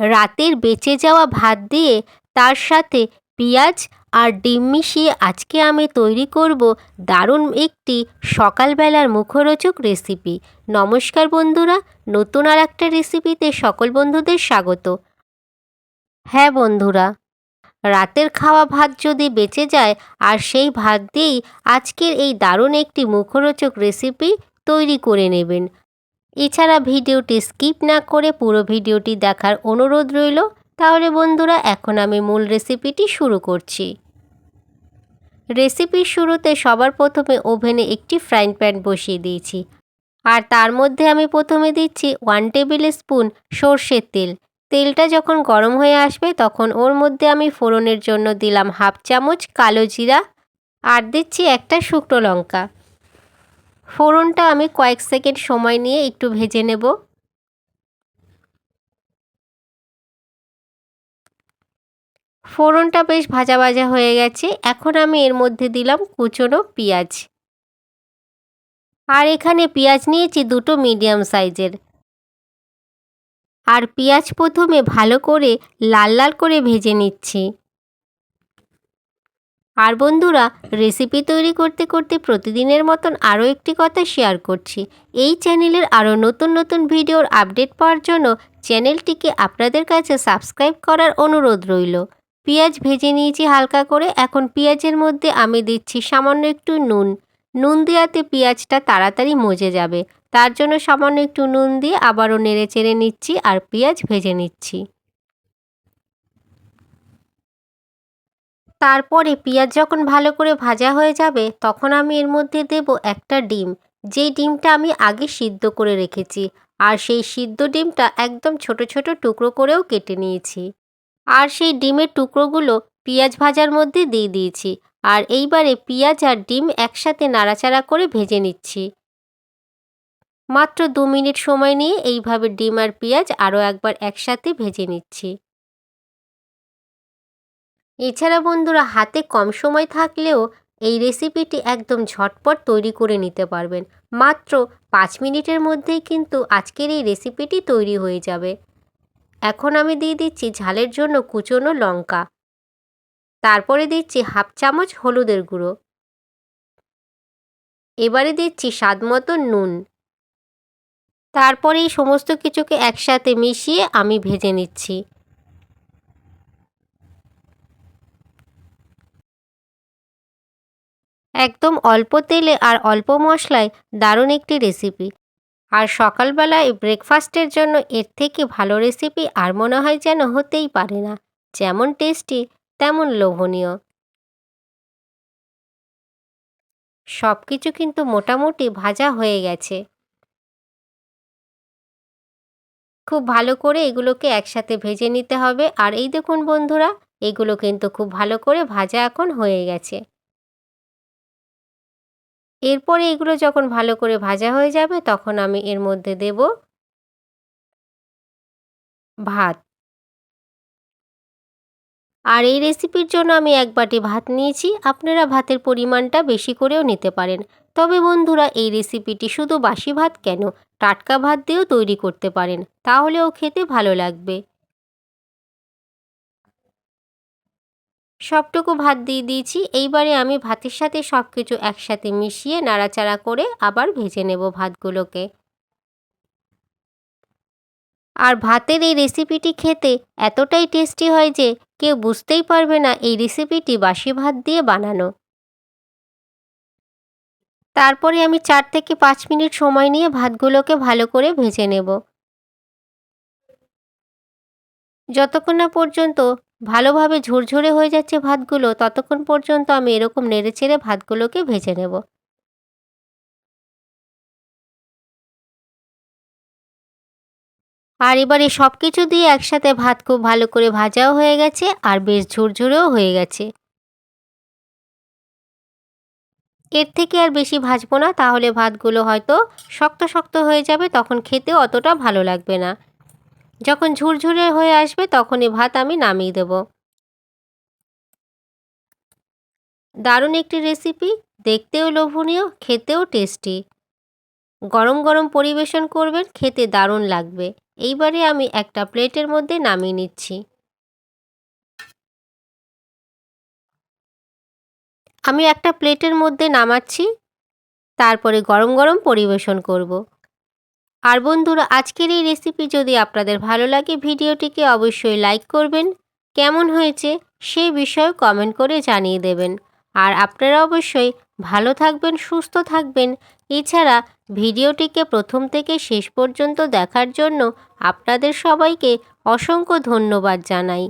রাতের বেঁচে যাওয়া ভাত দিয়ে তার সাথে পেঁয়াজ আর ডিম মিশিয়ে আজকে আমি তৈরি করব দারুণ একটি সকালবেলার মুখরোচক রেসিপি নমস্কার বন্ধুরা, নতুন আর একটা রেসিপিতে সকল বন্ধুদের স্বাগত। হ্যাঁ বন্ধুরা, রাতের খাওয়া ভাত যদি বেঁচে যায়, আর সেই ভাত দিয়েই আজকের এই দারুণ একটি মুখরোচক রেসিপি তৈরি করে নেবেন। এছাড়া ভিডিওটি স্কিপ না করে পুরো ভিডিওটি দেখার অনুরোধ রইল। তাহলে বন্ধুরা, এখন আমি মূল রেসিপিটি শুরু করছি। রেসিপির শুরুতে সবার প্রথমে ওভেনে একটি ফ্রাইং প্যান বসিয়ে দিয়েছি। আর তার মধ্যে আমি প্রথমে দিচ্ছি ওয়ান টেবিল স্পুন সর্ষের তেল। তেলটা যখন গরম হয়ে আসবে, তখন ওর মধ্যে আমি ফোড়নের জন্য দিলাম হাফ চামচ কালো জিরা। আর দিচ্ছি একটা শুকনো লঙ্কা। ফোড়নটা আমি কয়েক সেকেন্ড সময় নিয়ে একটু ভেজে নেব। ফোড়নটা বেশ ভাজা ভাজা হয়ে গেছে। এখন আমি এর মধ্যে দিলাম কুচনো পেঁয়াজ। আর এখানে পেঁয়াজ নিয়েছি দুটো মিডিয়াম সাইজের। আর পেঁয়াজ প্রথমে ভালো করে লাল লাল করে ভেজে নিচ্ছি। আর বন্ধুরা রেসিপি তৈরি করতে করতে প্রতিদিনের মতন আরও একটি কথা শেয়ার করছি। এই চ্যানেলের আরও নতুন নতুন ভিডিওর আপডেট পাওয়ার জন্য চ্যানেলটিকে আপনাদের কাছে সাবস্ক্রাইব করার অনুরোধ রইল। পেঁয়াজ ভেজে নিয়েছি হালকা করে, এখন পেঁয়াজের মধ্যে আমি দিচ্ছি সামান্য একটু নুন। নুন দেওয়াতে পেঁয়াজটা তাড়াতাড়ি মজে যাবে। তার জন্য সামান্য একটু নুন দিয়ে আবারও নেড়ে চেড়ে নিচ্ছি আর পেঁয়াজ ভেজে নিচ্ছি। তারপরে পেঁয়াজ যখন ভালো করে ভাজা হয়ে যাবে, তখন আমি এর মধ্যে দেব একটা ডিম। যেই ডিমটা আমি আগে সিদ্ধ করে রেখেছি, আর সেই সিদ্ধ ডিমটা একদম ছোট ছোট টুকরো করেও কেটে নিয়েছি। আর সেই ডিমের টুকরোগুলো পেঁয়াজ ভাজার মধ্যে দিয়ে দিয়েছি, আর এইবারে পেঁয়াজ আর ডিম একসাথে নাড়াচাড়া করে ভেজে নিচ্ছি। মাত্র দু মিনিট সময় নিয়ে এইভাবে ডিম আর পেঁয়াজ আরও একবার একসাথে ভেজে নিচ্ছি। এছাড়া বন্ধুরা, হাতে কম সময় থাকলেও এই রেসিপিটি একদম ঝটপট তৈরি করে নিতে পারবেন। মাত্র পাঁচ মিনিটের মধ্যেই কিন্তু আজকের এই রেসিপিটি তৈরি হয়ে যাবে। এখন আমি দিয়ে দিচ্ছি ঝালের জন্য কুচনো লঙ্কা। তারপরে দিচ্ছি হাফ চামচ হলুদের গুঁড়ো। এবারে দিচ্ছি স্বাদ মতো নুন। তারপরে এই সমস্ত কিছুকে একসাথে মিশিয়ে আমি ভেজে নিচ্ছি। একদম অল্প তেলে আর অল্প মশলায় দারুণ একটি রেসিপি আর সকালবেলায় ব্রেকফাস্টের জন্য এর থেকে ভালো রেসিপি আর মনে হয় যেন হতেই পারে না। যেমন টেস্টি তেমন লোভনীয়। সব কিছু কিন্তু মোটামুটি ভাজা হয়ে গেছে। খুব ভালো করে এগুলোকে একসাথে ভেজে নিতে হবে। আর এই দেখুন বন্ধুরা, এগুলো কিন্তু খুব ভালো করে ভাজা এখন হয়ে গেছে। এরপরে এগুলো যখন ভালো করে ভাজা হয়ে যাবে, তখন আমি এর মধ্যে দেব ভাত। আর এই রেসিপির জন্য আমি এক বাটি ভাত নিয়েছি। আপনারা ভাতের পরিমাণটা বেশি করেও নিতে পারেন। তবে বন্ধুরা, এই রেসিপিটি শুধু বাসি ভাত কেন? টাটকা ভাত দিয়েও তৈরি করতে পারেন। তাহলেও খেতে ভালো লাগবে। সবটুকু ভাত দিয়ে দিয়েছি। এইবারে আমি ভাতের সাথে সব কিছু একসাথে মিশিয়ে নাড়াচাড়া করে আবার ভেজে নেব ভাতগুলোকে। আর ভাতের এই রেসিপিটি খেতে এতটাই টেস্টি হয় যে কেউ বুঝতেই পারবে না এই রেসিপিটি বাসি ভাত দিয়ে বানানো। তারপরে আমি চার থেকে পাঁচ মিনিট সময় নিয়ে ভাতগুলোকে ভালো করে ভেজে নেব। যতক্ষণ না পর্যন্ত ভালোভাবে ঝুরঝুরে হয়ে যাচ্ছে ভাতগুলো, ততক্ষণ পর্যন্ত আমি এরকম নেড়ে চেড়ে ভাতগুলোকে ভেজে নেব। আর এবারে সব কিছু দিয়ে একসাথে ভাত খুব ভালো করে ভাজাও হয়ে গেছে আর বেশ ঝুরঝুরেও হয়ে গেছে। এর থেকে আর বেশি ভাজবো না, তাহলে ভাতগুলো হয়তো শক্ত শক্ত হয়ে যাবে, তখন খেতে অতটা ভালো লাগবে না। যখন ঝুরঝুরে হয়ে আসবে তখনই ভাত আমি নামিয়ে দেব। দারুণ একটি রেসিপি দেখতেও লোভনীয়, খেতেও টেস্টি গরম গরম পরিবেশন করবেন, খেতে দারুণ লাগবে। এইবারে আমি একটা প্লেটের মধ্যে নামিয়ে নিচ্ছি। আমি একটা প্লেটের মধ্যে নামাচ্ছি, তারপরে গরম গরম পরিবেশন করব। আর বন্ধুরা, আজকের এই রেসিপি যদি আপনাদের ভালো লাগে, ভিডিওটিকে অবশ্যই লাইক করবেন। কেমন হয়েছে সে বিষয়ে কমেন্ট করে জানিয়ে দেবেন। আর আপনারা অবশ্যই ভালো থাকবেন, সুস্থ থাকবেন। এছাড়া ভিডিওটিকে প্রথম থেকে শেষ পর্যন্ত দেখার জন্য আপনাদের সবাইকে অসংখ্য ধন্যবাদ জানাই।